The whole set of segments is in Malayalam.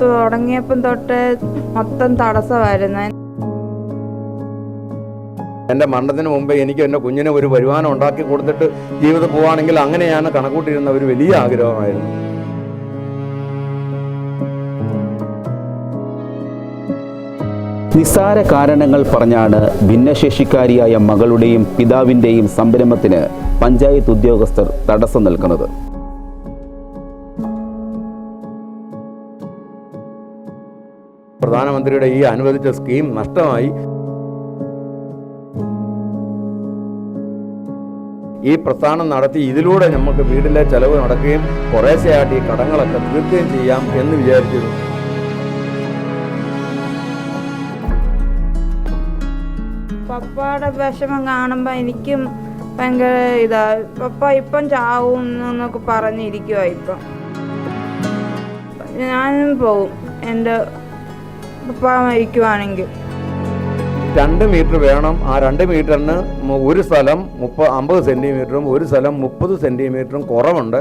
തുടങ്ങിയപ്പം തൊട്ട് മൊത്തം തടസ്സമായിരുന്നു. എന്റെ മരണത്തിന് മുമ്പേ എനിക്ക് എന്റെ കുഞ്ഞിന് ഒരു വരുമാനം ഉണ്ടാക്കി കൊടുത്തിട്ട് ജീവിതം പോവാണെങ്കിൽ അങ്ങനെയാണ് കണക്കൂട്ടിയിരുന്ന ഒരു വലിയ ആഗ്രഹമായിരുന്നു. നിസ്സാര കാരണങ്ങൾ പറഞ്ഞാണ് ഭിന്നശേഷിക്കാരിയായ മകളുടെയും പിതാവിന്റെയും സംരംഭത്തിന് പഞ്ചായത്ത് ഉദ്യോഗസ്ഥർ തടസ്സം നിൽക്കുന്നത്. പ്രധാനമന്ത്രിയുടെ ഈ അനുവദിച്ച സ്കീം നഷ്ടമായി. ഈ പ്രസ്ഥാനം നടത്തി ഇതിലൂടെ നമുക്ക് വീടിലെ ചെലവ് നടക്കുകയും കുറേശ്ശെയായിട്ട് ഈ കടങ്ങളൊക്കെ തീർക്കുകയും ചെയ്യാം എന്ന് വിചാരിച്ചിരുന്നു പപ്പയുടെ വിഷമം കാണുമ്പോൾ എനിക്കും ഭയങ്കര ഇതാ പപ്പ ഇപ്പം ചാവും എന്നൊക്കെ പറഞ്ഞിരിക്കുവാ ഇപ്പം. ഞാനും പോവും. എന്റെ പപ്പ മരിക്കുവാണെങ്കിൽ രണ്ട് മീറ്റർ വേണം. ആ രണ്ട് മീറ്ററിന് ഒരു സ്ഥലം മുപ്പ അമ്പത് സെന്റിമീറ്ററും ഒരു സ്ഥലം മുപ്പത് സെന്റിമീറ്ററും കുറവുണ്ട്.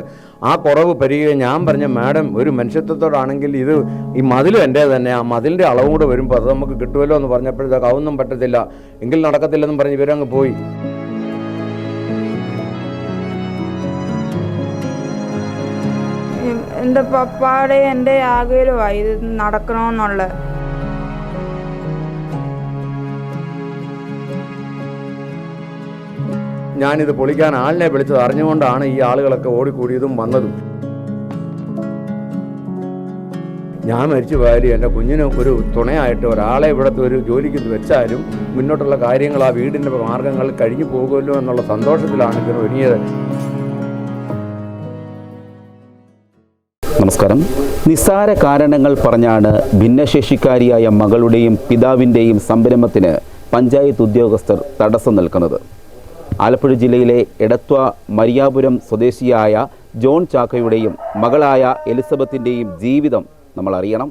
ആ കുറവ് പരിഹരിക്കുക ഞാൻ പറഞ്ഞ മാഡം ഒരു മനുഷ്യത്വത്തോടാണെങ്കിൽ ഇത് ഈ മതിലും എന്റെ തന്നെ. ആ മതിലിന്റെ അളവും കൂടെ വരുമ്പോൾ അത് നമുക്ക് കിട്ടുമല്ലോ എന്ന് പറഞ്ഞപ്പോഴത്തേക്ക് അതൊന്നും പറ്റത്തില്ല. എങ്കിൽ നടക്കത്തില്ലെന്നും പറഞ്ഞ് ഇവരങ്ങ് പോയി. എന്റെ പപ്പാടെ എന്റെ ആഗ്രഹമായി ഇത് നടക്കണമെന്നുള്ള ഞാനിത് പൊളിക്കാൻ ആളിനെ വിളിച്ചത് അറിഞ്ഞുകൊണ്ടാണ് ഈ ആളുകളൊക്കെ ഓടിക്കൂടിയതും വന്നതും. ഞാൻ മരിച്ചു പോയാലും എന്റെ കുഞ്ഞിന് ഒരു തുണയായിട്ട് ഒരാളെ ഇവിടുത്തെ ഒരു ജോലിക്ക് വെച്ചാലും മുന്നോട്ടുള്ള കാര്യങ്ങൾ ആ വീടിന്റെ മാർഗങ്ങൾ കഴിഞ്ഞു പോകുമല്ലോ എന്നുള്ള സന്തോഷത്തിലാണ് ഇതിന് ഒരുങ്ങിയത്. നമസ്കാരം. നിസ്സാര കാരണങ്ങൾ പറഞ്ഞാണ് ഭിന്നശേഷിക്കാരിയായ മകളുടെയും പിതാവിന്റെയും സംരംഭത്തിന് പഞ്ചായത്ത് ഉദ്യോഗസ്ഥർ തടസ്സം നിൽക്കുന്നത്. ആലപ്പുഴ ജില്ലയിലെ എടത്വ മരിയാപുരം സ്വദേശിയായ ജോൺ ചാക്കയുടെയും മകളായ എലിസബത്തിന്റെയും ജീവിതം നമ്മൾ അറിയണം.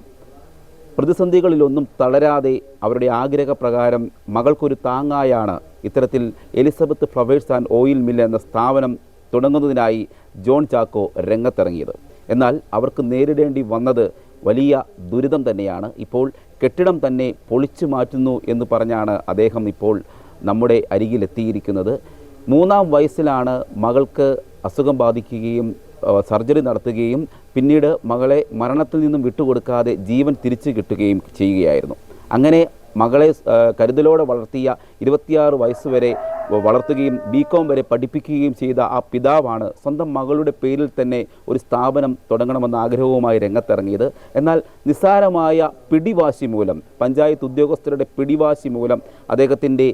പ്രതിസന്ധികളിലൊന്നും തളരാതെ അവരുടെ ആഗ്രഹപ്രകാരം മകൾക്കൊരു താങ്ങായാണ് ഇത്തരത്തിൽ Elizabeth flowers and oil mill എന്ന സ്ഥാപനം തുടങ്ങുന്നതിനായി ജോൺ ചാക്കോ രംഗത്തിറങ്ങിയത്. എന്നാൽ അവർക്ക് നേരിടേണ്ടി വന്നത് വലിയ ദുരിതം തന്നെയാണ്. ഇപ്പോൾ കെട്ടിടം തന്നെ പൊളിച്ചു മാറ്റുന്നു എന്ന് പറഞ്ഞാണ് അദ്ദേഹം ഇപ്പോൾ നമ്മുടെ അരികിലെത്തിയിരിക്കുന്നത്. മൂന്നാം വയസ്സിലാണ് മകൾക്ക് അസുഖം ബാധിക്കുകയും സർജറി നടത്തുകയും പിന്നീട് മകളെ മരണത്തിൽ നിന്നും വിട്ടുകൊടുക്കാതെ ജീവൻ തിരിച്ചു കിട്ടുകയും ചെയ്യുകയായിരുന്നു. അങ്ങനെ മകളെ കരുതലോടെ വളർത്തിയ ഇരുപത്തിയാറ് വയസ്സ് വരെ വളർത്തുകയും ബി കോം വരെ പഠിപ്പിക്കുകയും ചെയ്ത ആ പിതാവാണ് സ്വന്തം മകളുടെ പേരിൽ തന്നെ ഒരു സ്ഥാപനം തുടങ്ങണമെന്ന ആഗ്രഹവുമായി രംഗത്തിറങ്ങിയത്. എന്നാൽ നിസ്സാരമായ പിടിവാശി മൂലം പഞ്ചായത്ത് ഉദ്യോഗസ്ഥരുടെ പിടിവാശി മൂലം അദ്ദേഹത്തിന്റെ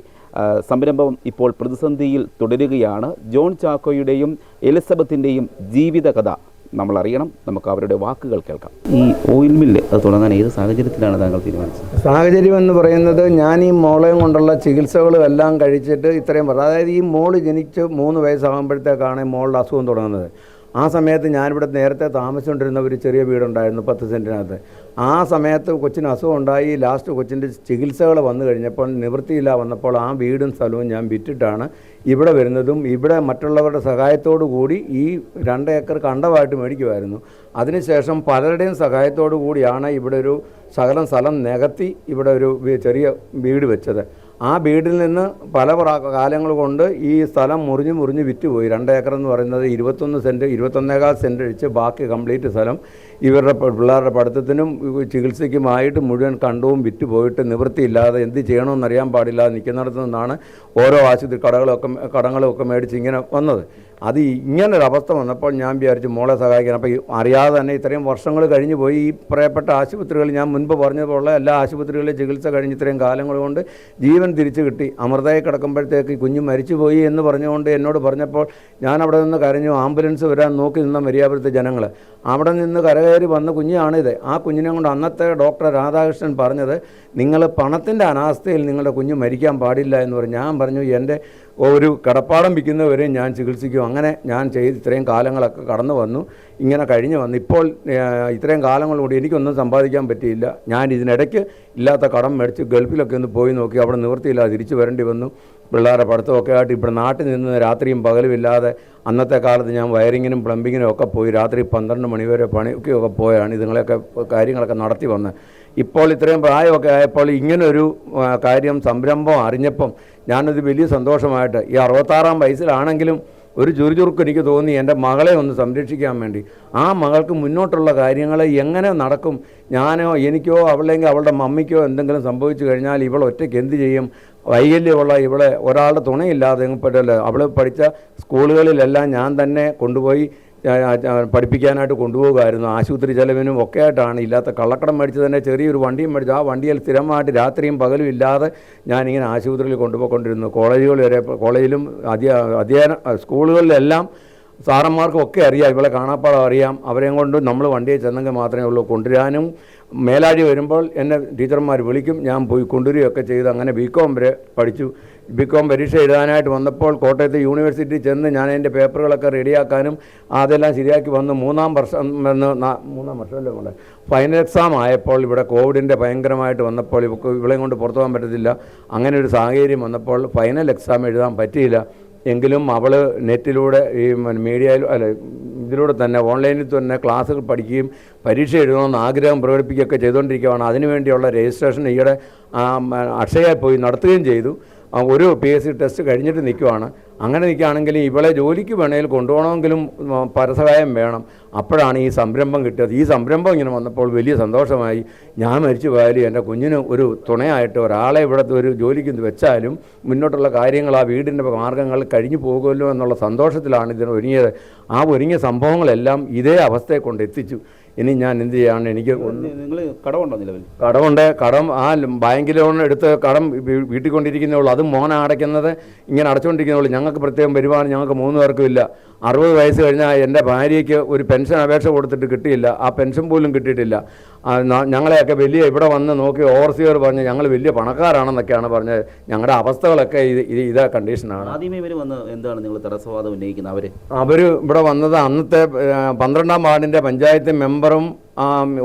സംരംഭം ഇപ്പോൾ പ്രതിസന്ധിയിൽ തുടരുകയാണ്. ജോൺ ചാക്കോയുടെയും എലിസബത്തിന്റെയും ജീവിതകഥ നമ്മൾ അറിയണം നമുക്ക് അവരുടെ വാക്കുകൾ കേൾക്കാം. ഈ ഓയിൽ മില്ല് അത് തുടങ്ങാൻ ഏത് സാഹചര്യത്തിലാണ് താങ്കൾ തീരുമാനിച്ചത്? സാഹചര്യം എന്ന് പറയുന്നത് ഞാൻ ഈ മോളെയും കൊണ്ടുള്ള ചികിത്സകളും എല്ലാം കഴിച്ചിട്ട് ഇത്രയും അതായത് ഈ മോൾ ജനിച്ച് മൂന്ന് വയസ്സാകുമ്പോഴത്തേക്കാണ് മോളുടെ അസുഖം തുടങ്ങുന്നത്. ആ സമയത്ത് ഞാനിവിടെ നേരത്തെ താമസിച്ചുകൊണ്ടിരുന്ന ഒരു ചെറിയ വീടുണ്ടായിരുന്നു പത്ത് സെന്റിനകത്ത് ആ സമയത്ത് കൊച്ചിന് അസുഖം ഉണ്ടായി ലാസ്റ്റ് കൊച്ചിന്റെ ചികിത്സകൾ വന്നു കഴിഞ്ഞപ്പോൾ നിവൃത്തിയില്ല വന്നപ്പോൾ ആ വീടും സ്ഥലവും ഞാൻ വിറ്റിട്ടാണ് ഇവിടെ വരുന്നതും. ഇവിടെ മറ്റുള്ളവരുടെ സഹായത്തോടു കൂടി ഈ രണ്ട് ഏക്കർ കണ്ടമായിട്ട് മേടിക്കുമായിരുന്നു. അതിനുശേഷം പലരുടെയും സഹായത്തോടു കൂടിയാണ് ഇവിടെ ഒരു ശകലം സ്ഥലം നികത്തി ഇവിടെ ഒരു ചെറിയ വീട് വെച്ചത്. ആ വീടിൽ നിന്ന് പല കാലങ്ങൾ കൊണ്ട് ഈ സ്ഥലം മുറിഞ്ഞ് മുറിഞ്ഞ് വിറ്റുപോയി. രണ്ട് ഏക്കർ എന്ന് പറയുന്നത് ഇരുപത്തൊന്ന് സെന്റ് ഇരുപത്തൊന്നേകാൽ സെന്റ് അടിച്ച് ബാക്കി കംപ്ലീറ്റ് സ്ഥലം ഇവരുടെ പിള്ളേരുടെ പഠിത്തത്തിനും ചികിത്സയ്ക്കുമായിട്ട് മുഴുവൻ കണ്ടവും വിറ്റ് പോയിട്ട് നിവൃത്തിയില്ലാതെ എന്ത് ചെയ്യണമെന്നറിയാൻ പാടില്ലാതെ നിൽക്കുന്നിടത്തു നിന്നാണ് ഓരോ ആശുപത്രി കടകളൊക്കെ കടങ്ങളൊക്കെ മേടിച്ച് ഇങ്ങനെ വന്നത്. അത് ഇങ്ങനൊരു അവസ്ഥ വന്നപ്പോൾ ഞാൻ വിചാരിച്ചു മോളെ സഹായിക്കാൻ അപ്പോൾ അറിയാതെ തന്നെ ഇത്രയും വർഷങ്ങൾ കഴിഞ്ഞു പോയി ഈ പറയപ്പെട്ട ആശുപത്രികൾ ഞാൻ മുൻപ് പറഞ്ഞതുപോലെ എല്ലാ ആശുപത്രികളിലും ചികിത്സ കഴിഞ്ഞ് ഇത്രയും കാലങ്ങൾ കൊണ്ട് ജീവൻ തിരിച്ചു കിട്ടി. അമൃതയെ കിടക്കുമ്പോഴത്തേക്ക് കുഞ്ഞ് മരിച്ചുപോയി എന്ന് പറഞ്ഞുകൊണ്ട് എന്നോട് പറഞ്ഞപ്പോൾ ഞാൻ അവിടെ നിന്ന് കരഞ്ഞു. ആംബുലൻസ് വരാൻ നോക്കി നിന്ന മര്യാദത്തെ ജനങ്ങൾ അവിടെ നിന്ന് കരകയറി വന്ന കുഞ്ഞാണിത്. ആ കുഞ്ഞിനെ കൊണ്ട് അന്നത്തെ ഡോക്ടർ രാധാകൃഷ്ണൻ പറഞ്ഞത് നിങ്ങൾ പണത്തിന്റെ അനാസ്ഥയിൽ നിങ്ങളുടെ കുഞ്ഞ് മരിക്കാൻ പാടില്ല എന്ന് പറഞ്ഞു. ഞാൻ പറഞ്ഞു എന്റെ ഒരു കിടപ്പാടം വിൽക്കുന്നവരെയും ഞാൻ ചികിത്സിക്കും. അങ്ങനെ ഞാൻ ചെയ്ത് ഇത്രയും കാലങ്ങളൊക്കെ കടന്നു വന്നു. ഇങ്ങനെ കഴിഞ്ഞു വന്നു. ഇപ്പോൾ ഇത്രയും കാലങ്ങളോട് എനിക്കൊന്നും സമ്പാദിക്കാൻ പറ്റിയില്ല. ഞാൻ ഇതിനിടയ്ക്ക് ഇല്ലാത്ത കടം മേടിച്ച് ഗൾഫിലൊക്കെ ഒന്ന് പോയി നോക്കി. അവിടെ നിവൃത്തിയില്ലാതെ തിരിച്ചു വരേണ്ടി വന്നു. പിള്ളേരെ പഠിത്തമൊക്കെ ആയിട്ട് ഇവിടെ നാട്ടിൽ നിന്ന് രാത്രിയും പകലും ഇല്ലാതെ അന്നത്തെ കാലത്ത് ഞാൻ വയറിങ്ങിനും പ്ലംബിങ്ങിനും ഒക്കെ പോയി രാത്രി പന്ത്രണ്ട് മണിവരെ വരെ പണിയൊക്കെ പോയാണ് ഇതുങ്ങളെയൊക്കെ കാര്യങ്ങളൊക്കെ നടത്തി വന്നത് ഇപ്പോൾ ഇത്രയും പ്രായമൊക്കെ ആയപ്പോൾ ഇങ്ങനൊരു കാര്യം സംരംഭം അറിഞ്ഞപ്പം ഞാനത് വലിയ സന്തോഷമായിട്ട് ഈ അറുപത്താറാം വയസ്സിലാണെങ്കിലും ഒരു ചുറുചുറുക്ക് എനിക്ക് തോന്നി എന്റെ മകളെ ഒന്ന് സംരക്ഷിക്കാൻ വേണ്ടി. ആ മകൾക്ക് മുന്നോട്ടുള്ള കാര്യങ്ങൾ എങ്ങനെ നടക്കും? ഞാനോ എനിക്കോ അവളെങ്കിൽ അവളുടെ മമ്മിക്കോ എന്തെങ്കിലും സംഭവിച്ചു കഴിഞ്ഞാൽ ഇവൾ ഒറ്റയ്ക്ക് എന്ത് ചെയ്യും? വൈകല്യമുള്ള ഇവളെ ഒരാളുടെ തുണയില്ലാതെ പറ്റില്ല അവൾ പഠിച്ച സ്കൂളുകളിലെല്ലാം ഞാൻ തന്നെ കൊണ്ടുപോയി പഠിപ്പിക്കാനായിട്ട് കൊണ്ടുപോകുമായിരുന്നു. ആശുപത്രി ചെലവിനും ഒക്കെ ആയിട്ടാണ്. ഇല്ലാത്ത കള്ളക്കടം മേടിച്ച് തന്നെ ചെറിയൊരു വണ്ടിയും മേടിച്ചു ആ വണ്ടിയിൽ സ്ഥിരമായിട്ട് രാത്രിയും പകലും ഇല്ലാതെ ഞാനിങ്ങനെ ആശുപത്രിയിൽ കൊണ്ടുപോയിക്കൊണ്ടിരുന്നു. കോളേജുകൾ വരെ കോളേജിലും അധ്യ അധ്യയന സ്കൂളുകളിലെല്ലാം സാറന്മാർക്കും ഒക്കെ അറിയാം. ഇവളെ കാണാപ്പാടം അറിയാം. അവരെയും കൊണ്ട് നമ്മൾ വണ്ടിയിൽ ചെന്നെങ്കിൽ മാത്രമേ ഉള്ളൂ. കൊണ്ടുവരാനും മേലാഴി വരുമ്പോൾ എന്നെ ടീച്ചർമാർ വിളിക്കും. ഞാൻ പോയി കൊണ്ടുവരികയൊക്കെ ചെയ്ത്. അങ്ങനെ ബി കോം വരെ പഠിച്ചു. ബി കോം പരീക്ഷ എഴുതാനായിട്ട് വന്നപ്പോൾ കോട്ടയത്തെ യൂണിവേഴ്സിറ്റി ചെന്ന് ഞാൻ എന്റെ പേപ്പറുകളൊക്കെ റെഡിയാക്കാനും അതെല്ലാം ശരിയാക്കി വന്ന് മൂന്നാം വർഷം മൂന്നാം വർഷമല്ലേ നമ്മളെ ഫൈനൽ എക്സാം ആയപ്പോൾ ഇവിടെ കോവിഡിന്റെ ഭയങ്കരമായിട്ട് വന്നപ്പോൾ ഇവളെയും കൊണ്ട് പുറത്തു പോകാൻ പറ്റത്തില്ല. അങ്ങനെ ഒരു സാഹചര്യം വന്നപ്പോൾ ഫൈനൽ എക്സാം എഴുതാൻ പറ്റിയില്ല. എങ്കിലും അവൾ നെറ്റിലൂടെ ഈ മീഡിയയിൽ അല്ല ഇതിലൂടെ തന്നെ ഓൺലൈനിൽ തന്നെ ക്ലാസ്സുകൾ പഠിക്കുകയും പരീക്ഷ എഴുതണമെന്ന് ആഗ്രഹം പ്രകടിപ്പിക്കുകയൊക്കെ ചെയ്തുകൊണ്ടിരിക്കുകയാണ്. അതിനുവേണ്ടിയുള്ള രജിസ്ട്രേഷൻ ഈയിടെ അക്ഷയയിൽ പോയി നടത്തുകയും ചെയ്തു. ഒരു പി എസ് സി ടെസ്റ്റ് കഴിഞ്ഞിട്ട് നിൽക്കുവാണ്. അങ്ങനെ നിൽക്കുകയാണെങ്കിൽ ഇവളെ ജോലിക്ക് വേണേൽ കൊണ്ടുപോകണമെങ്കിലും പരസഹായം വേണം. അപ്പോഴാണ് ഈ സംരംഭം കിട്ടിയത്. ഈ സംരംഭം ഇങ്ങനെ വന്നപ്പോൾ വലിയ സന്തോഷമായി. ഞാൻ മരിച്ചു പോയാലും എന്റെ കുഞ്ഞിന് ഒരു തുണയായിട്ട് ഒരാളെ ഇവിടുത്തെ ഒരു ജോലിക്ക് വെച്ചാലും മുന്നോട്ടുള്ള കാര്യങ്ങൾ ആ വീടിന്റെ മാർഗങ്ങൾ കഴിഞ്ഞു പോകുമല്ലോ എന്നുള്ള സന്തോഷത്തിലാണ് ഇതിന് ഒരുങ്ങിയത്. ആ ഒരുങ്ങിയ സംഭവങ്ങളെല്ലാം ഇതേ അവസ്ഥയെ കൊണ്ട് എത്തിച്ചു. ഇനി ഞാൻ എന്ത് ചെയ്യാണ് എനിക്ക് നിങ്ങൾ കടമുണ്ടോ നിലവിൽ? കടമുണ്ട്. കടം ആ ബാങ്ക് ലോൺ എടുത്ത് കടം വീട്ടിക്കൊണ്ടിരിക്കുന്നേ ഉള്ളൂ. അത് മോൻ അടയ്ക്കുന്നത്. ഇങ്ങനെ അടച്ചുകൊണ്ടിരിക്കുന്നേ ഉള്ളൂ. ഞങ്ങൾക്ക് പ്രത്യേകം വരുമാനം ഞങ്ങൾക്ക് മൂന്ന് പേർക്കും ഇല്ല. അറുപത് വയസ്സ് കഴിഞ്ഞാൽ എന്റെ ഭാര്യയ്ക്ക് ഒരു പെൻഷൻ അപേക്ഷ കൊടുത്തിട്ട് കിട്ടിയില്ല. ആ പെൻഷൻ പോലും കിട്ടിയിട്ടില്ല. ഞങ്ങളെയൊക്കെ വലിയ ഇവിടെ വന്ന് നോക്കി ഓവർസിയർ പറഞ്ഞ് ഞങ്ങൾ വലിയ പണക്കാരാണെന്നൊക്കെയാണ് പറഞ്ഞത് ഞങ്ങളുടെ അവസ്ഥകളൊക്കെ ഇത് ഇത് കണ്ടീഷനാണ്. ആദ്യമേ ഇവർ വന്ന് എന്താണ് നിങ്ങൾ തടസ്സവാദം ഉന്നയിക്കുന്നത്? അവർ അവർ ഇവിടെ വന്നത് അന്നത്തെ പന്ത്രണ്ടാം വാർഡിന്റെ പഞ്ചായത്ത് മെമ്പറും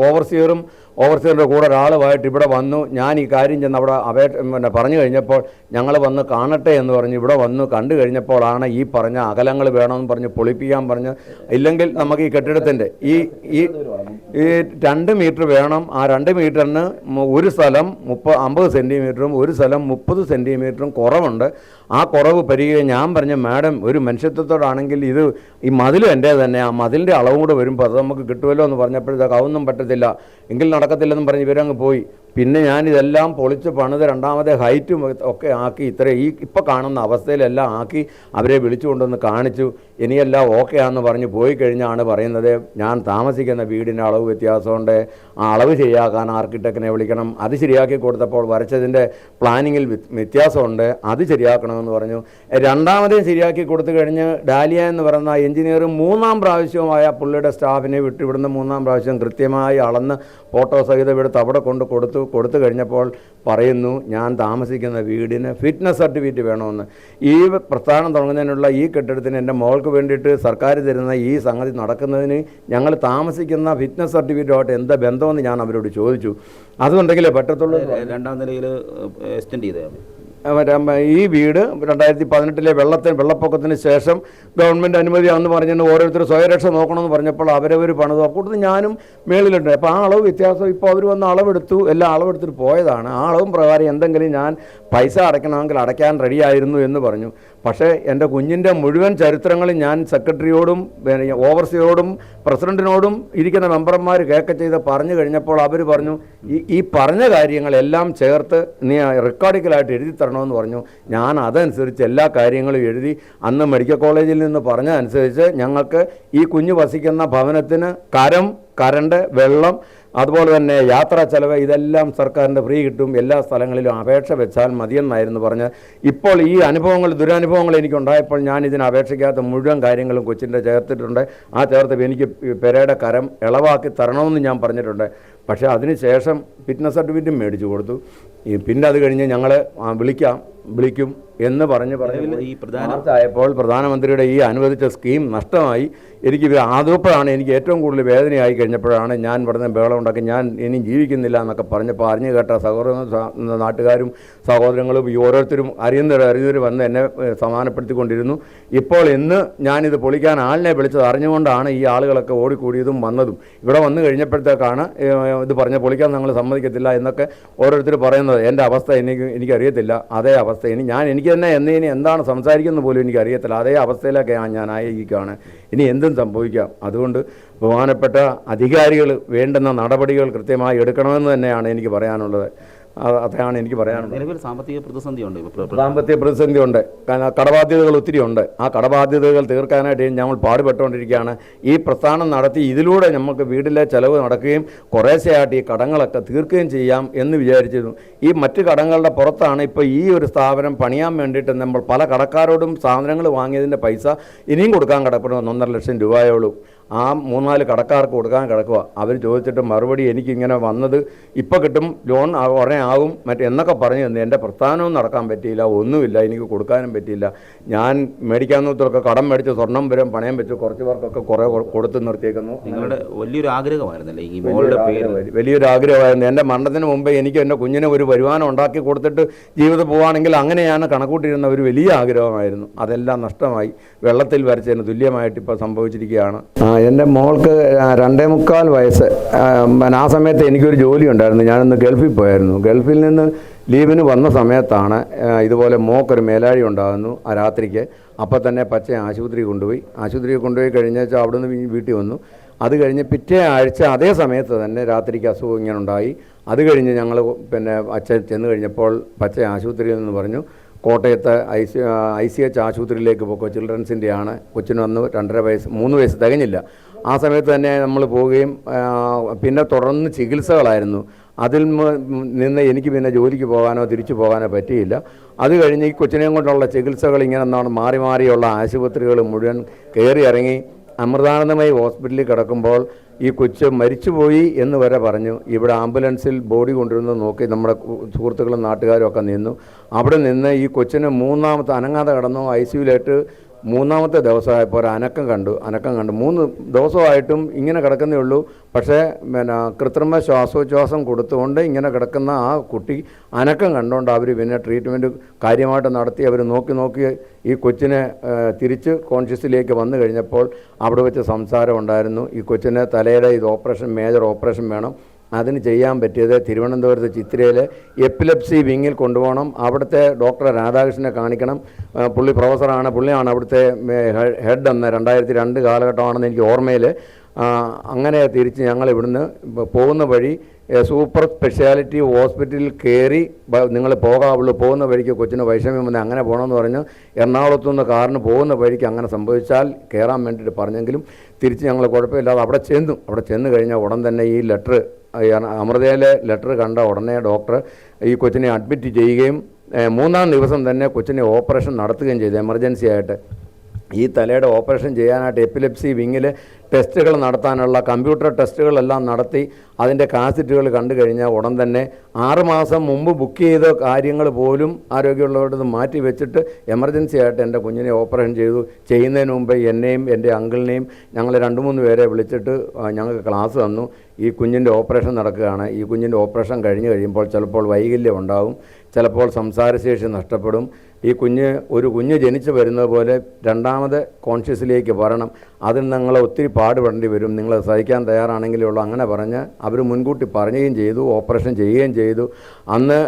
ഓവർസിയറും ഓവർസിയറിന്റെ കൂടെ ഒരാളുമായിട്ട് ഇവിടെ വന്നു. ഞാൻ ഈ കാര്യം ചെന്ന് അവിടെ അപേക്ഷ പിന്നെ പറഞ്ഞു കഴിഞ്ഞപ്പോൾ ഞങ്ങൾ വന്ന് കാണട്ടെ എന്ന് പറഞ്ഞ്. ഇവിടെ വന്ന് കണ്ടു കഴിഞ്ഞപ്പോഴാണ് ഈ പറഞ്ഞ അകലങ്ങൾ വേണമെന്ന് പറഞ്ഞ് പൊളിപ്പിക്കാൻ പറഞ്ഞ് ഇല്ലെങ്കിൽ നമുക്ക് ഈ കെട്ടിടത്തിന്റെ ഈ ഈ ഈ രണ്ട് മീറ്റർ വേണം. ആ രണ്ട് മീറ്ററിന് ഒരു സ്ഥലം മുപ്പ അമ്പത് സെന്റിമീറ്ററും ഒരു സ്ഥലം മുപ്പത് സെന്റിമീറ്ററും കുറവുണ്ട്. ആ കുറവ് പരിഹരിക്കുക ഞാൻ പറഞ്ഞ മാഡം ഒരു മനുഷ്യത്വത്തോടാണെങ്കിൽ ഇത് ഈ മതിലും എന്റെ തന്നെ. ആ മതിലിന്റെ അളവും കൂടെ വരുമ്പോൾ അത് നമുക്ക് കിട്ടുമല്ലോ എന്ന് പറഞ്ഞപ്പോഴത്തേക്ക് അതൊന്നും പറ്റത്തില്ല. എങ്കിൽ നടക്കത്തില്ലെന്നും പറഞ്ഞ് ഇവരങ്ങ് പോയി. പിന്നെ ഞാനിതെല്ലാം പൊളിച്ച് പണിത് രണ്ടാമത്തെ ഹൈറ്റും ഒക്കെ ആക്കി ഇത്ര ഈ ഇപ്പോൾ കാണുന്ന അവസ്ഥയിലെല്ലാം ആക്കി അവരെ വിളിച്ചു കൊണ്ടുവന്ന് കാണിച്ചു. ഇനിയെല്ലാം ഓക്കെ ആണെന്ന് പറഞ്ഞ് പോയി കഴിഞ്ഞാണ് പറയുന്നത്. ഞാൻ താമസിക്കുന്ന വീടിന്റെ അളവ് വ്യത്യാസമുണ്ട്. ആ അളവ് ശരിയാക്കാൻ ആർക്കിടെക്റ്റിനെ വിളിക്കണം. അത് ശരിയാക്കി കൊടുത്തപ്പോൾ വരച്ചതിന്റെ പ്ലാനിങ്ങിൽ വ്യത്- വ്യത്യാസമുണ്ട്. അത് ശരിയാക്കണമെന്ന് പറഞ്ഞു. രണ്ടാമതേ ശരിയാക്കി കൊടുത്തു കഴിഞ്ഞ് ഡാലിയ എന്ന് പറയുന്ന എഞ്ചിനീയർ മൂന്നാം പ്രാവശ്യവുമായ പുള്ളിയുടെ സ്റ്റാഫിനെ വിട്ട് ഇവിടുന്ന് മൂന്നാം പ്രാവശ്യം കൃത്യമായി അളന്ന് ഫോട്ടോ സഹിതം എടുത്ത് അവിടെ കൊണ്ട് കൊടുത്തു കൊടുത്തു കഴിഞ്ഞപ്പോൾ പറയുന്നു ഞാൻ താമസിക്കുന്ന വീടിന് ഫിറ്റ്നസ് സർട്ടിഫിക്കറ്റ് വേണമെന്ന്. ഈ പ്രസ്ഥാനം തുടങ്ങുന്നതിനുള്ള ഈ കെട്ടിടത്തിന് എന്റെ മോൾക്ക് വേണ്ടിയിട്ട് സർക്കാർ തരുന്ന ഈ സംഗതി നടക്കുന്നതിന് ഞങ്ങൾ താമസിക്കുന്ന ഫിറ്റ്നസ് സർട്ടിഫിക്കറ്റുമായിട്ട് എന്താ ബന്ധമെന്ന് ഞാൻ അവരോട് ചോദിച്ചു. അതുണ്ടെങ്കിലേ പറ്റത്തുള്ളൂ. രണ്ടാം നിലയിൽ എക്സ്റ്റെൻഡ് ചെയ്തേ ഈ വീട് രണ്ടായിരത്തി പതിനെട്ടിലെ വെള്ളത്തിന് വെള്ളപ്പൊക്കത്തിന് ശേഷം ഗവൺമെന്റ് അനുമതിയാണെന്ന് പറഞ്ഞിട്ട് ഓരോരുത്തർ സ്വയരക്ഷ നോക്കണമെന്ന് പറഞ്ഞപ്പോൾ അവരവർ പണിതു. അക്കൂട്ടത്തിൽ ഞാനും മേളിലുണ്ട്. അപ്പോൾ ആ അളവ് വ്യത്യാസം ഇപ്പോൾ അവർ വന്ന് അളവെടുത്തു. എല്ലാം അളവെടുത്തിട്ട് പോയതാണ്. ആ അളവും പ്രകാരം എന്തെങ്കിലും ഞാൻ പൈസ അടയ്ക്കണമെങ്കിൽ അടയ്ക്കാൻ റെഡിയായിരുന്നു എന്ന് പറഞ്ഞു. പക്ഷേ എന്റെ കുഞ്ഞിന്റെ മുഴുവൻ ചരിത്രങ്ങളും ഞാൻ സെക്രട്ടറിയോടും പിന്നെ ഓവർസിയോടും പ്രസിഡന്റിനോടും ഇരിക്കുന്ന മെമ്പർമാർ കേൾക്ക ചെയ്ത് പറഞ്ഞു കഴിഞ്ഞപ്പോൾ അവർ പറഞ്ഞു ഈ ഈ പറഞ്ഞ കാര്യങ്ങളെല്ലാം ചേർത്ത് നീ റെക്കോർഡിക്കലായിട്ട് എഴുതി തരണമെന്ന് പറഞ്ഞു. ഞാൻ അതനുസരിച്ച് എല്ലാ കാര്യങ്ങളും എഴുതി അന്ന് മെഡിക്കൽ കോളേജിൽ നിന്ന് പറഞ്ഞതനുസരിച്ച് ഞങ്ങൾക്ക് ഈ കുഞ്ഞ് വസിക്കുന്ന ഭവനത്തിന് കരം കരണ്ട് വെള്ളം അതുപോലെ തന്നെ യാത്രാ ചെലവ് ഇതെല്ലാം സർക്കാരിന്റെ ഫ്രീ കിട്ടും. എല്ലാ സ്ഥലങ്ങളിലും അപേക്ഷ വെച്ചാൽ മതിയെന്നായിരുന്നു പറഞ്ഞ്. ഇപ്പോൾ ഈ അനുഭവങ്ങൾ ദുരനുഭവങ്ങൾ എനിക്കുണ്ടായപ്പോൾ ഞാൻ ഇതിന് അപേക്ഷിക്കാത്ത മുഴുവൻ കാര്യങ്ങളും കൊച്ചിന്റെ ചേർത്തിട്ടുണ്ട്. ആ ചേർത്ത് എനിക്ക് പെരയുടെ കരം ഇളവാക്കി തരണമെന്ന് ഞാൻ പറഞ്ഞിട്ടുണ്ട്. പക്ഷേ അതിന് ശേഷം ഫിറ്റ്നസ് സർട്ടിഫിക്കറ്റും മേടിച്ചു കൊടുത്തു. പിന്നെ അത് കഴിഞ്ഞ് ഞങ്ങളെ വിളിക്കാം വിളിക്കും എന്ന് പറഞ്ഞ് പറഞ്ഞു ഈ പ്രധാനമായപ്പോൾ പ്രധാനമന്ത്രിയുടെ ഈ അനുവദിച്ച സ്കീം നഷ്ടമായി. എനിക്ക് ആദ്യപ്പോഴാണ് എനിക്ക് ഏറ്റവും കൂടുതൽ വേദനയായി കഴിഞ്ഞപ്പോഴാണ് ഞാൻ ഇവിടുന്ന് ബഹളം ഉണ്ടാക്കി. ഞാൻ ഇനി ജീവിക്കുന്നില്ല എന്നൊക്കെ പറഞ്ഞപ്പോൾ അറിഞ്ഞു കേട്ട സഹോദര നാട്ടുകാരും സഹോദരങ്ങളും ഈ ഓരോരുത്തരും അറിയുന്നവർ അറിയുന്നവർ വന്ന് എന്നെ സമാനപ്പെടുത്തിക്കൊണ്ടിരുന്നു. ഇപ്പോൾ ഇന്ന് ഞാനിത് പൊളിക്കാൻ ആളിനെ വിളിച്ചത് അറിഞ്ഞുകൊണ്ടാണ് ഈ ആളുകളൊക്കെ ഓടിക്കൂടിയതും വന്നതും. ഇവിടെ വന്നു കഴിഞ്ഞപ്പോഴത്തേക്കാണ് ഇത് പറഞ്ഞ പൊളിക്കാൻ ഞങ്ങൾ സമ്മതിക്കത്തില്ല എന്നൊക്കെ ഓരോരുത്തർ പറയുന്നത്. എന്റെ അവസ്ഥ എനിക്ക് എനിക്കറിയത്തില്ല. അതേ അവസ്ഥ. ഇനി ഞാൻ എനിക്ക് തന്നെ എന്ന് ഇനി എന്താണ് സംസാരിക്കുന്നത് പോലും എനിക്കറിയത്തില്ല. അതേ അവസ്ഥയിലൊക്കെയാണ് ഞാൻ ആയിരിക്കുകയാണ്. ഇനി എന്തും സംഭവിക്കാം. അതുകൊണ്ട് ബഹുമാനപ്പെട്ട അധികാരികൾ വേണ്ടുന്ന നടപടികൾ കൃത്യമായി എടുക്കണമെന്ന് തന്നെയാണ് എനിക്ക് പറയാനുള്ളത്. അതാണ് എനിക്ക് പറയാനുള്ളത്. നിലവിൽ സാമ്പത്തിക പ്രതിസന്ധി ഉണ്ട് സാമ്പത്തിക പ്രതിസന്ധി ഉണ്ട്. കാരണം കടബാധ്യതകൾ ഒത്തിരി ഉണ്ട്. ആ കടബാധ്യതകൾ തീർക്കാനായിട്ട് ഞങ്ങൾ പാടുപെട്ടുകൊണ്ടിരിക്കുകയാണ്. ഈ പ്രസ്ഥാനം നടത്തി ഇതിലൂടെ നമുക്ക് വീട്ടിലെ ചെലവ് നടക്കുകയും കുറേശ്ശെയായിട്ട് ഈ കടങ്ങളൊക്കെ തീർക്കുകയും ചെയ്യാം എന്ന് വിചാരിച്ചിരുന്നു. ഈ മറ്റ് കടങ്ങളുടെ പുറത്താണ് ഇപ്പോൾ ഈ ഒരു സ്ഥാപനം പണിയാൻ വേണ്ടിയിട്ട് നമ്മൾ പല കടക്കാരോടും സാധനങ്ങൾ വാങ്ങിയതിന്റെ പൈസ ഇനിയും കൊടുക്കാൻ കിടക്കണം ഒന്നര ലക്ഷം രൂപയോളും ആ മൂന്നാൽ കടക്കാർക്ക് കൊടുക്കാൻ കിടക്കുക അവർ ചോദിച്ചിട്ട് മറുപടി എനിക്കിങ്ങനെ വന്നത് ഇപ്പോൾ കിട്ടും ലോൺ ആ- ഉടനെ ആകും മറ്റേ എന്നൊക്കെ പറഞ്ഞു തന്നു. എന്റെ പ്രസ്ഥാനവും നടക്കാൻ പറ്റിയില്ല ഒന്നുമില്ല എനിക്ക് കൊടുക്കാനും പറ്റിയില്ല. ഞാൻ മേടിക്കാൻ നോക്കിയൊക്കെ കടം മേടിച്ച് സ്വർണം വരും പണയം വെച്ച് കുറച്ച് പേർക്കൊക്കെ കുറേ കൊടുത്ത് നിർത്തിയേക്കുന്നു. നിങ്ങളുടെ വലിയൊരു ആഗ്രഹമായിരുന്നല്ലേ ഈ മോളുടെ പേര്? വലിയൊരു- ആഗ്രഹമായിരുന്നു. എന്റെ മരണത്തിന് മുമ്പേ എനിക്ക് എന്റെ കുഞ്ഞിനെ ഒരു വരുമാനം ഉണ്ടാക്കി കൊടുത്തിട്ട് ജീവിതം പോവുകയാണെങ്കിൽ അങ്ങനെയാണ് കണക്കൂട്ടിയിരുന്ന ഒരു വലിയ ആഗ്രഹമായിരുന്നു. അതെല്ലാം നഷ്ടമായി. വെള്ളത്തിൽ വരച്ചതിന് തുല്യമായിട്ട് ഇപ്പോൾ സംഭവിച്ചിരിക്കുകയാണ്. എന്റെ മോൾക്ക് രണ്ടേ മുക്കാൽ വയസ്സ്. ആ, സമയത്ത് എനിക്കൊരു ജോലി ഉണ്ടായിരുന്നു ഞാനൊന്ന് ഗൾഫിൽ പോയായിരുന്നു. ഗൾഫിൽ നിന്ന് ലീവിന് വന്ന സമയത്താണ് ഇതുപോലെ മോക്കൊരു മേലാഴി ഉണ്ടാകുന്നു ആ രാത്രിക്ക്. അപ്പോൾ തന്നെ പച്ച ആശുപത്രി കൊണ്ടുപോയി. ആശുപത്രിയിൽ കൊണ്ടുപോയി കഴിഞ്ഞാൽ അവിടെ നിന്ന് വീട്ടിൽ വന്നു. അത് കഴിഞ്ഞ് പിറ്റേ ആഴ്ച അതേ സമയത്ത് തന്നെ രാത്രിക്ക് അസുഖം ഇങ്ങനെ ഉണ്ടായി. അത് കഴിഞ്ഞ് ഞങ്ങൾ പിന്നെ അച്ഛൻ ചെന്ന് കഴിഞ്ഞപ്പോൾ പച്ച ആശുപത്രിയിൽ നിന്ന് പറഞ്ഞു കോട്ടയത്ത് I C I C H ആശുപത്രിയിലേക്ക് പോക്കോ ചിൽഡ്രൻസിന്റെ ആണ് കൊച്ചിന് വന്ന് രണ്ടര വയസ്സ് മൂന്ന് വയസ്സ് തികഞ്ഞില്ല. ആ സമയത്ത് തന്നെ നമ്മൾ പോവുകയും പിന്നെ തുടർന്ന് ചികിത്സകളായിരുന്നു. അതിൽ നിന്ന് എനിക്ക് പിന്നെ ജോലിക്ക് പോകാനോ തിരിച്ചു പോകാനോ പറ്റിയില്ല. അത് കഴിഞ്ഞ് ഈ കൊച്ചിനെയും കൊണ്ടുള്ള ചികിത്സകൾ ഇങ്ങനെ എന്താണ് മാറി മാറിയുള്ള ആശുപത്രികൾ മുഴുവൻ കയറി ഇറങ്ങി. അമൃതാനന്ദമയി ഹോസ്പിറ്റലിൽ കിടക്കുമ്പോൾ ഈ കൊച്ച് മരിച്ചുപോയി എന്ന് വരെ പറഞ്ഞു. ഇവിടെ ആംബുലൻസിൽ ബോഡി കൊണ്ടുവരുന്നത് നോക്കി നമ്മുടെ സുഹൃത്തുക്കളും നാട്ടുകാരും ഒക്കെ നിന്നു. അവിടെ നിന്ന് ഈ കൊച്ചിന് മൂന്നാമത്തെ അനങ്ങാതെ കടന്നു. ഐ സിയുലായിട്ട് മൂന്നാമത്തെ ദിവസമായപ്പോൾ ഒരു അനക്കം കണ്ടു അനക്കം കണ്ടു. മൂന്ന് ദിവസമായിട്ടും ഇങ്ങനെ കിടക്കുന്നേ ഉള്ളൂ. പക്ഷേ പിന്നെ കൃത്രിമ ശ്വാസോച്ഛ്വാസം കൊടുത്തുകൊണ്ട് ഇങ്ങനെ കിടക്കുന്ന ആ കുട്ടി അനക്കം കണ്ടുകൊണ്ട് അവർ പിന്നെ ട്രീറ്റ്മെന്റ് കാര്യമായിട്ട് നടത്തി അവർ നോക്കി നോക്കി ഈ കൊച്ചിനെ തിരിച്ച് കോൺഷ്യസിലേക്ക് വന്നു കഴിഞ്ഞപ്പോൾ അവിടെ വെച്ച് സംസാരം ഉണ്ടായിരുന്നു. ഈ കൊച്ചിനെ തലയുടെ ഇത് ഓപ്പറേഷൻ മേജർ ഓപ്പറേഷൻ വേണം. അതിന് ചെയ്യാൻ പറ്റിയത് തിരുവനന്തപുരത്ത് ചിത്രയിലെ എപ്പിലെപ്സി വിങ്ങിൽ കൊണ്ടുപോകണം. അവിടുത്തെ ഡോക്ടർ രാധാകൃഷ്ണനെ കാണിക്കണം. പുള്ളി പ്രൊഫസറാണ്. പുള്ളിയാണ് അവിടുത്തെ ഹെഡ് എന്ന് രണ്ടായിരത്തി രണ്ട് കാലഘട്ടമാണെന്ന് എനിക്ക് ഓർമ്മയിൽ അങ്ങനെ തിരിച്ച് ഞങ്ങൾ ഇവിടുന്ന് പോകുന്ന വഴി സൂപ്പർ സ്പെഷ്യാലിറ്റി ഹോസ്പിറ്റലിൽ കയറി നിങ്ങൾ പോകാവുള്ളൂ പോകുന്ന വഴിക്ക് കൊച്ചിന് വൈഷമ്യം വന്ന് അങ്ങനെ പോകണമെന്ന് പറഞ്ഞ്. എറണാകുളത്തു നിന്ന് കാറിന് പോകുന്ന വഴിക്ക് അങ്ങനെ സംഭവിച്ചാൽ കയറാൻ വേണ്ടിയിട്ട് പറഞ്ഞെങ്കിലും തിരിച്ച് ഞങ്ങൾ കുഴപ്പമില്ലാതെ അവിടെ ചെന്നു. അവിടെ ചെന്ന് കഴിഞ്ഞാൽ ഉടൻ തന്നെ ഈ ലെറ്റർ അമൃതയിലെ ലെറ്റർ കണ്ട ഉടനെ ഡോക്ടർ ഈ കൊച്ചിനെ അഡ്മിറ്റ് ചെയ്യുകയും മൂന്നാം ദിവസം തന്നെ കൊച്ചിനെ ഓപ്പറേഷൻ നടത്തുകയും ചെയ്തു എമർജൻസി ആയിട്ട്. ഈ തലയുടെ ഓപ്പറേഷൻ ചെയ്യാനായിട്ട് എപ്പിലെപ്സി വിങ്ങിൽ ടെസ്റ്റുകൾ നടത്താനുള്ള കമ്പ്യൂട്ടർ ടെസ്റ്റുകളെല്ലാം നടത്തി അതിന്റെ കാസറ്റുകൾ കണ്ടു കഴിഞ്ഞാൽ ഉടൻ തന്നെ ആറുമാസം മുമ്പ് ബുക്ക് ചെയ്ത കാര്യങ്ങൾ പോലും ആരോഗ്യമുള്ളവരുടെ മാറ്റി വെച്ചിട്ട് എമർജൻസി ആയിട്ട് എന്റെ കുഞ്ഞിനെ ഓപ്പറേഷൻ ചെയ്തു. ചെയ്യുന്നതിന് മുമ്പ് എന്നെയും എന്റെ അങ്കിളിനെയും ഞങ്ങൾ രണ്ട് മൂന്ന് പേരെ വിളിച്ചിട്ട് ഞങ്ങൾക്ക് ക്ലാസ് തന്നു. ഈ കുഞ്ഞിന്റെ ഓപ്പറേഷൻ നടക്കുകയാണ്. ഈ കുഞ്ഞിന്റെ ഓപ്പറേഷൻ കഴിഞ്ഞ് കഴിയുമ്പോൾ ചിലപ്പോൾ വൈകല്യം ഉണ്ടാവും ചിലപ്പോൾ സംസാരശേഷി നഷ്ടപ്പെടും. ഈ കുഞ്ഞ് ഒരു കുഞ്ഞ് ജനിച്ചു വരുന്നത് പോലെ രണ്ടാമത് കോൺഷ്യസിലേക്ക് വരണം. അതിന് നിങ്ങൾ ഒത്തിരി പാടുപെടേണ്ടി വരും. നിങ്ങൾ സഹിക്കാൻ തയ്യാറാണെങ്കിലേ ഉള്ളൂ. അങ്ങനെ പറഞ്ഞ് അവർ മുൻകൂട്ടി പറയുകയും ചെയ്തു ഓപ്പറേഷൻ ചെയ്യുകയും ചെയ്തു. അന്ന്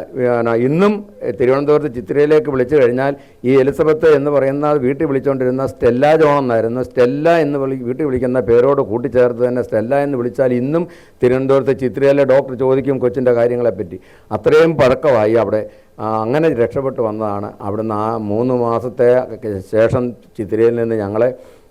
ഇന്നും തിരുവനന്തപുരത്ത് ചിത്രയിലേക്ക് വിളിച്ചു കഴിഞ്ഞാൽ ഈ എലിസബത്ത് എന്ന് പറയുന്ന വീട്ടിൽ വിളിച്ചുകൊണ്ടിരുന്ന സ്റ്റെല്ല ജോൺ എന്നായിരുന്നു. സ്റ്റെല്ല എന്ന് വിളി വീട്ടിൽ വിളിക്കുന്ന പേരോട് കൂട്ടിച്ചേർത്ത് തന്നെ സ്റ്റെല്ല എന്ന് വിളിച്ചാൽ ഇന്നും തിരുവനന്തപുരത്ത് ചിത്രയിലെ ഡോക്ടർ ചോദിക്കും കൊച്ചിന്റെ കാര്യങ്ങളെപ്പറ്റി. അത്രയും പഴക്കമായി അവിടെ. അങ്ങനെ രക്ഷപ്പെട്ട് വന്നതാണ്. അവിടുന്ന് ആ മൂന്ന് മാസത്തെ ശേഷം ചിത്രയിൽ നിന്ന് ഞങ്ങളെ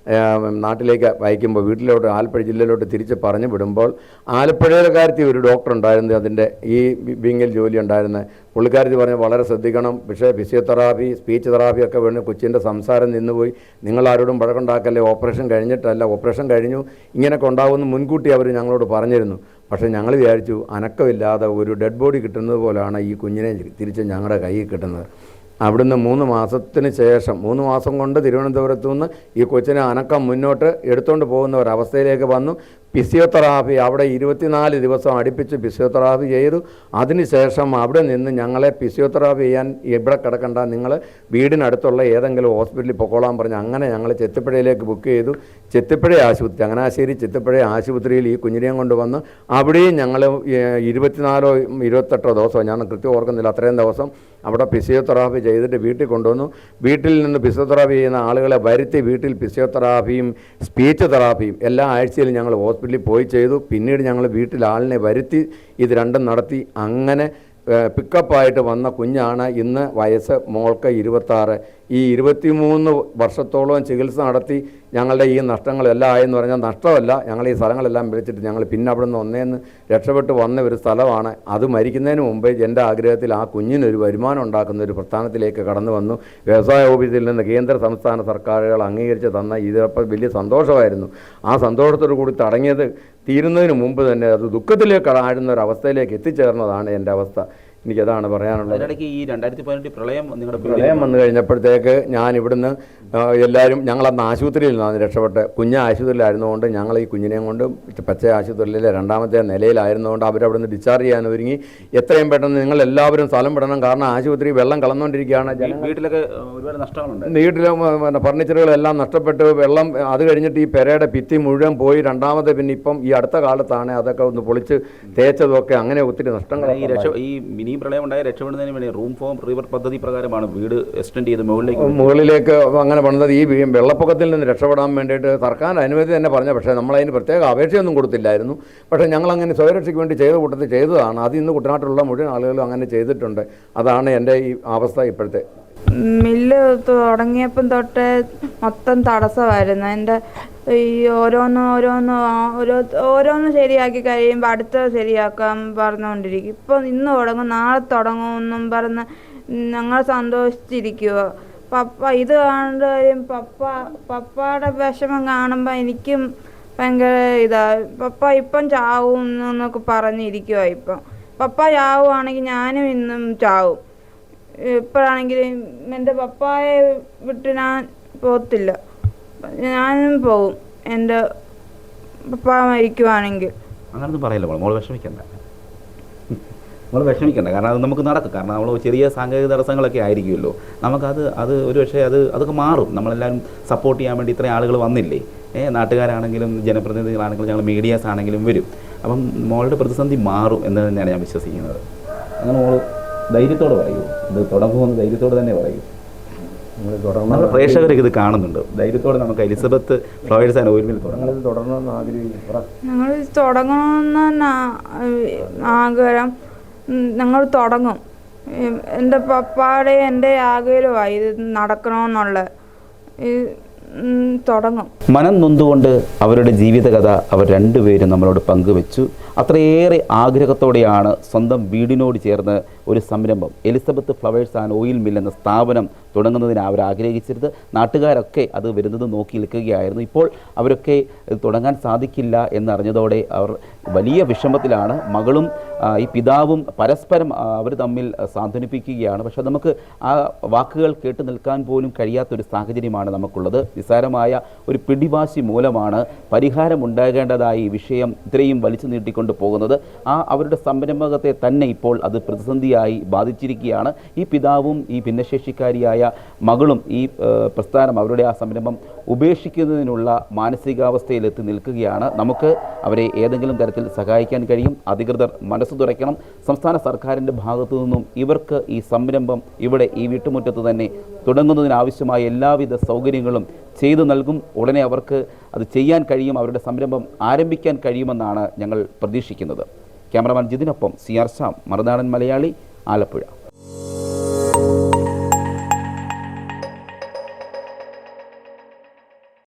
നാട്ടിലേക്ക് അയക്കുമ്പോൾ വീട്ടിലോട്ട് ആലപ്പുഴ ജില്ലയിലോട്ട് തിരിച്ച് പറഞ്ഞു വിടുമ്പോൾ ആലപ്പുഴയിലെ ഒരു ഡോക്ടർ ഉണ്ടായിരുന്നു. അതിന്റെ ഈ വിങ്ങിൽ ജോലി ഉണ്ടായിരുന്നത് പുള്ളിക്കാരത്തി പറഞ്ഞു വളരെ ശ്രദ്ധിക്കണം. പക്ഷേ ഫിസിയോതെറാപ്പി സ്പീച്ച് തെറാപ്പി ഒക്കെ വേണം. കൊച്ചിന്റെ സംസാരം നിന്നുപോയി. നിങ്ങൾ ആരോടും വഴക്കുണ്ടാക്കല്ലേ? ഓപ്പറേഷൻ കഴിഞ്ഞിട്ടല്ല. ഓപ്പറേഷൻ കഴിഞ്ഞു. ഇങ്ങനെയൊക്കെ ഉണ്ടാവുമെന്ന് മുൻകൂട്ടി അവർ ഞങ്ങളോട് പറഞ്ഞിരുന്നു. പക്ഷേ ഞങ്ങൾ വിചാരിച്ചു അനക്കമില്ലാതെ ഒരു ഡെഡ് ബോഡി കിട്ടുന്നത് പോലെയാണ് ഈ കുഞ്ഞിനെ തിരിച്ച് ഞങ്ങളുടെ കയ്യിൽ കിട്ടുന്നത്. അവിടുന്ന് മൂന്ന് മാസത്തിന് ശേഷം മൂന്ന് മാസം കൊണ്ട് തിരുവനന്തപുരത്തു നിന്ന് ഈ കൊച്ചിനെ അനക്കം മുന്നോട്ട് എടുത്തുകൊണ്ട് പോകുന്ന ഒരവസ്ഥയിലേക്ക് വന്നു. ഫിസിയോതെറാപ്പി അവിടെ ഇരുപത്തിനാല് ദിവസം അടുപ്പിച്ച് ഫിസിയോതെറാപ്പി ചെയ്തു. അതിനുശേഷം അവിടെ നിന്ന് ഞങ്ങളെ ഫിസിയോതെറാപ്പി ചെയ്യാൻ ഇവിടെ കിടക്കണ്ട. നിങ്ങൾ വീടിനടുത്തുള്ള ഏതെങ്കിലും ഹോസ്പിറ്റലിൽ പൊക്കോളാൻ പറഞ്ഞ് അങ്ങനെ ഞങ്ങൾ ചെത്തിപ്പുഴയിലേക്ക് ബുക്ക് ചെയ്തു. ചെത്തിപ്പുഴ ആശുപത്രി ചങ്ങനാശ്ശേരി ചെത്തിപ്പുഴ ആശുപത്രിയിൽ ഈ കുഞ്ഞിനെയും കൊണ്ടുവന്ന് അവിടെയും ഞങ്ങൾ ഇരുപത്തിനാലോ ഇരുപത്തെട്ടോ ദിവസം ഞാൻ കൃത്യം ഓർക്കുന്നില്ല അത്രയും ദിവസം അവിടെ ഫിസിയോതെറാപ്പി ചെയ്തിട്ട് വീട്ടിൽ കൊണ്ടുവന്നു. വീട്ടിൽ നിന്ന് ഫിസിയോതെറാപ്പി ചെയ്യുന്ന ആളുകളെ വരുത്തി വീട്ടിൽ ഫിസിയോതെറാപ്പിയും സ്പീച്ച് തെറാപ്പിയും എല്ലാ ആഴ്ചയിലും ഞങ്ങൾ പോയി ചെയ്തു. പിന്നീട് ഞങ്ങൾ വീട്ടിൽ ആളിനെ വരുത്തി ഇത് രണ്ടും നടത്തി. അങ്ങനെ പിക്കപ്പായിട്ട് വന്ന കുഞ്ഞാണ് ഇന്ന് വയസ്സ് മോൾക്ക് ഇരുപത്താറ്. ഈ ഇരുപത്തിമൂന്ന് വർഷത്തോളം ചികിത്സ നടത്തി ഞങ്ങളുടെ ഈ നഷ്ടങ്ങളെല്ലാം ആയെന്ന് പറഞ്ഞാൽ നഷ്ടമല്ല. ഞങ്ങൾ ഈ സ്ഥലങ്ങളെല്ലാം വിളിച്ചിട്ട് ഞങ്ങൾ പിന്നെ അവിടെ നിന്ന് ഒന്നേന്ന് രക്ഷപ്പെട്ട് വന്ന ഒരു സ്ഥലമാണ്. അത് മരിക്കുന്നതിന് മുമ്പേ എന്റെ ആഗ്രഹത്തിൽ ആ കുഞ്ഞിനൊരു വരുമാനം ഉണ്ടാക്കുന്ന ഒരു പ്രസ്ഥാനത്തിലേക്ക് കടന്നു വന്നു. വ്യവസായ ഓഫീസിൽ നിന്ന് കേന്ദ്ര സംസ്ഥാന സർക്കാരുകൾ അംഗീകരിച്ച് തന്ന ഇതിപ്പോൾ വലിയ സന്തോഷമായിരുന്നു. ആ സന്തോഷത്തോടു കൂടി തടങ്ങിയത് തീരുന്നതിന് മുമ്പ് തന്നെ അത് ദുഃഖത്തിലേക്ക് ആഴുന്ന ഒരു അവസ്ഥയിലേക്ക് എത്തിച്ചേർന്നതാണ് എന്റെ അവസ്ഥ. എനിക്കതാണ് പറയാനുള്ളത്. അതിനിടയ്ക്ക് ഈ രണ്ടായിരത്തി പതിനെട്ട് പ്രളയം നിങ്ങളുടെ പ്രളയം വന്നു. കഴിഞ്ഞപ്പോഴത്തേക്ക് ഞാൻ ഇവിടുന്ന് എല്ലാവരും ഞങ്ങളന്ന് ആശുപത്രിയിൽ നിന്നാണ് രക്ഷപ്പെട്ട് കുഞ്ഞ് ആശുപത്രിയിലായിരുന്നുകൊണ്ട് ഞങ്ങൾ ഈ കുഞ്ഞിനെയും കൊണ്ട് പച്ച ആശുപത്രിയിലെ രണ്ടാമത്തെ നിലയിലായിരുന്നുകൊണ്ട് അവരവിടുന്ന് ഡിസ്ചാർജ് ചെയ്യാൻ ഒരുങ്ങി. എത്രയും പെട്ടെന്ന് നിങ്ങൾ എല്ലാവരും സ്ഥലം വിടണം. കാരണം ആശുപത്രി വെള്ളം കളന്നുകൊണ്ടിരിക്കുകയാണ് വീട്ടിലൊക്കെ ഒരുപാട് നഷ്ടങ്ങളുണ്ട്. വീട്ടിലെ ഫർണിച്ചറുകളെല്ലാം നഷ്ടപ്പെട്ട് വെള്ളം അത് കഴിഞ്ഞിട്ട് ഈ പെരയുടെ ഭിത്തി മുഴുവൻ പോയി. രണ്ടാമത്തെ പിന്നെ ഇപ്പം ഈ അടുത്ത കാലത്താണ് അതൊക്കെ ഒന്ന് പൊളിച്ച് തേച്ചതൊക്കെ അങ്ങനെ ഒത്തിരി നഷ്ടങ്ങൾ ഈ രക്ഷ ഈ മിനി പ്രളയം ഉണ്ടായി രക്ഷപ്പെടുന്നതിന് വേണ്ടി റൂം ഫോം റിവർ പദ്ധതി പ്രകാരമാണ് വീട് എക്സ്റ്റെൻഡ് ചെയ്ത് മുകളിലേക്ക് മുകളിലേക്ക് അങ്ങനെ പണിതത് ഈ വെള്ളപ്പൊക്കത്തിൽ നിന്ന് രക്ഷപ്പെടാൻ വേണ്ടിയിട്ട് സർക്കാർ അനുമതി തന്നെ പറഞ്ഞ പക്ഷേ നമ്മളതിന് പ്രത്യേക അപേക്ഷയൊന്നും കൊടുത്തില്ലായിരുന്നു. പക്ഷേ ഞങ്ങളങ്ങനെ സ്വയരക്ഷയ്ക്ക് വേണ്ടി ചെയ്ത കൂട്ടത്തിൽ ചെയ്തതാണ്. അത് ഇന്ന് കുട്ടനാട്ടിലുള്ള മുഴുവൻ ആളുകളും അങ്ങനെ ചെയ്തിട്ടുണ്ട്. അതാണ് എന്റെ ഈ അവസ്ഥ ഇപ്പോഴത്തെ. മില്ല് തുടങ്ങിയപ്പം തൊട്ട് മൊത്തം തടസ്സമായിരുന്നു. എന്റെ ഈ ഓരോന്ന് ഓരോന്ന് ഓരോ ഓരോന്ന് ശരിയാക്കി കഴിയുമ്പോൾ അടുത്ത ശരിയാക്കാൻ പറഞ്ഞുകൊണ്ടിരിക്കും. ഇപ്പം ഇന്ന് തുടങ്ങും നാളെ തുടങ്ങും എന്നും പറഞ്ഞ് ഞങ്ങൾ സന്തോഷിച്ചിരിക്കുക പപ്പ ഇത് കാണുന്ന കാര്യം പപ്പ പപ്പയുടെ വിഷമം കാണുമ്പോൾ എനിക്കും ഭയങ്കര ഇതാ പപ്പ ഇപ്പം ചാവും എന്നൊക്കെ പറഞ്ഞിരിക്കുക ഇപ്പം. പപ്പ ചാവുകയാണെങ്കിൽ ഞാനും ഇന്നും ചാവും. ഇപ്പോഴാണെങ്കിൽ എന്റെ പപ്പായെ വിട്ട് ഞാൻ പോകത്തില്ല. ഞാനും പോകും എന്റെ പപ്പ മരിക്കുവാണെങ്കിൽ. അങ്ങനൊന്നും പറയില്ല മോൾ മോൾ വിഷമിക്കണ്ട. നമ്മൾ വിഷമിക്കണ്ട. കാരണം അത് നമുക്ക് നടക്കും. കാരണം നമ്മൾ ചെറിയ സാങ്കേതിക തടസ്സങ്ങളൊക്കെ ആയിരിക്കുമല്ലോ. നമുക്കത് അത് ഒരു പക്ഷേ അത് അതൊക്കെ മാറും. നമ്മളെല്ലാവരും സപ്പോർട്ട് ചെയ്യാൻ വേണ്ടി ഇത്രയും ആളുകൾ വന്നില്ലേ? ഏ നാട്ടുകാരാണെങ്കിലും ജനപ്രതിനിധികളാണെങ്കിലും ഞങ്ങൾ മീഡിയാസ് ആണെങ്കിലും വരും. അപ്പം മോളുടെ പ്രതിസന്ധി മാറും എന്ന് തന്നെയാണ് ഞാൻ വിശ്വസിക്കുന്നത്. അങ്ങനെ മോൾ ധൈര്യത്തോടെ പറയൂ. ഇത് തുടങ്ങുമെന്ന് ധൈര്യത്തോടെ തന്നെ പറയൂ. നമ്മൾ നമ്മുടെ പ്രേക്ഷകർക്ക് ഇത് കാണുന്നുണ്ട്. ധൈര്യത്തോടെ നമുക്ക് Elizabeth flowers and oil mill തുടങ്ങാം. ഞങ്ങളിത് തുടരണമെന്ന് ആഗ്രഹിക്കുന്നു. പറ. ഞങ്ങൾ തുടങ്ങണമെന്ന് ആഗ്രഹം. ഞങ്ങൾ തുടങ്ങും. എന്റെ പപ്പാടെ എന്റെ ആഗ്രഹമായി ഇത് നടക്കണമെന്നുള്ള തുടങ്ങും. മനം നൊന്തുകൊണ്ട് അവരുടെ ജീവിതകഥ അവർ രണ്ടുപേരും നമ്മളോട് പങ്കുവെച്ചു. അത്രയേറെ ആഗ്രഹത്തോടെയാണ് സ്വന്തം വീടിനോട് ചേർന്ന് ഒരു സംരംഭം. Elizabeth flowers and oil mill എന്ന സ്ഥാപനം തുടങ്ങുന്നതിന് അവർ ആഗ്രഹിച്ചിരുന്നത്. നാട്ടുകാരൊക്കെ അത് വരുന്നത് നോക്കി നിൽക്കുകയായിരുന്നു. ഇപ്പോൾ അവരൊക്കെ തുടങ്ങാൻ സാധിക്കില്ല എന്നറിഞ്ഞതോടെ അവർ വലിയ വിഷമത്തിലാണ്. മകളും ഈ പിതാവും പരസ്പരം അവർ തമ്മിൽ സാന്ത്വനിപ്പിക്കുകയാണ്. പക്ഷേ നമുക്ക് ആ വാക്കുകൾ കേട്ട് നിൽക്കാൻ പോലും കഴിയാത്തൊരു സാഹചര്യമാണ് നമുക്കുള്ളത്. നിസ്സാരമായ ഒരു പിടിവാശി മൂലമാണ് പരിഹാരമുണ്ടാകേണ്ടതായി ഈ വിഷയം ഇത്രയും വലിച്ചു നീട്ടിക്കൊണ്ട് പോകുന്നത് ആ അവരുടെ സംരംഭകത്തെ തന്നെ ഇപ്പോൾ അത് പ്രതിസന്ധിയായി ബാധിച്ചിരിക്കുകയാണ്. ഈ പിതാവും ഈ ഭിന്നശേഷിക്കാരിയായ മകളും ഈ പ്രസ്ഥാനം അവരുടെ ആ സംരംഭം ഉപേക്ഷിക്കുന്നതിനുള്ള മാനസികാവസ്ഥയിലെത്തി നിൽക്കുകയാണ്. നമുക്ക് അവരെ ഏതെങ്കിലും തരത്തിൽ സഹായിക്കാൻ കഴിയും. അധികൃതർ മനസ്സ് തുറയ്ക്കണം. സംസ്ഥാന സർക്കാരിന്റെ ഭാഗത്തു നിന്നും ഇവർക്ക് ഈ സംരംഭം ഇവിടെ ഈ വീട്ടുമുറ്റത്ത് തന്നെ തുടങ്ങുന്നതിനാവശ്യമായ എല്ലാവിധ സൗകര്യങ്ങളും ചെയ്തു നൽകും. ഉടനെ അവർക്ക് അത് ചെയ്യാൻ കഴിയും. അവരുടെ സംരംഭം ആരംഭിക്കാൻ കഴിയുമെന്നാണ് ഞങ്ങൾ പ്രതീക്ഷിക്കുന്നത്. ക്യാമറമാൻ ജിതിനൊപ്പം സി ആർ ശ്യാം മറുനാടൻ മലയാളി ആലപ്പുഴ.